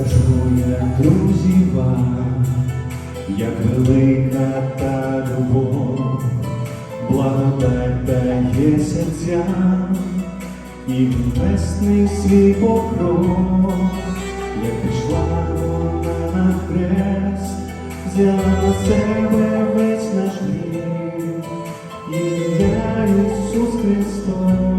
скажу, як друзі вам, як велика та любов, благодать дає серцям і небесний свій покров, як пішла вона на хрест, взяла на себе весь наш гріх, і я Ісус Христос.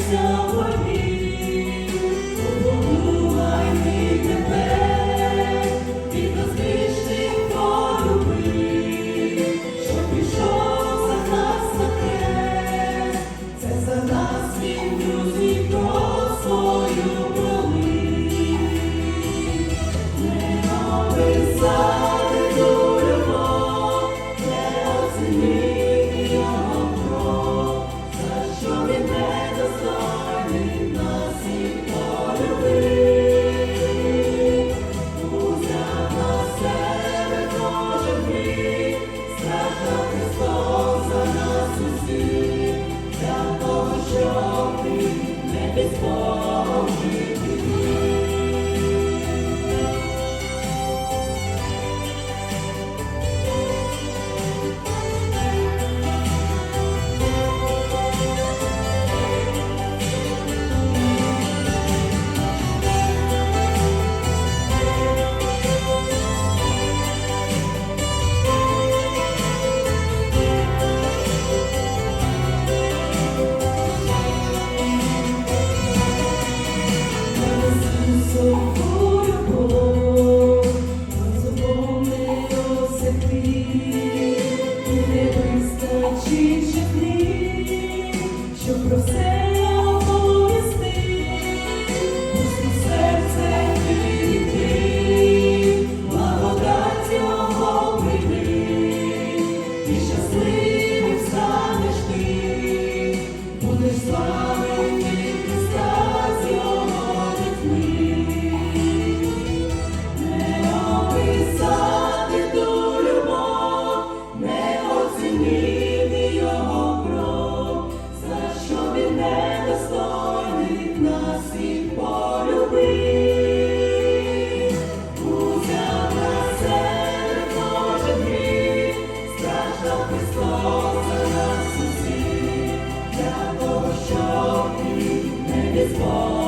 Senhor, por mim. ти. so Господь.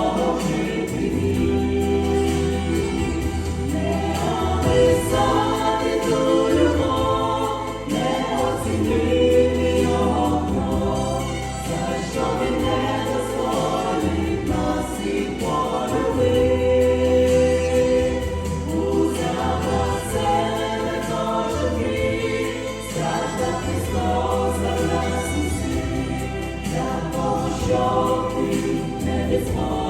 is all.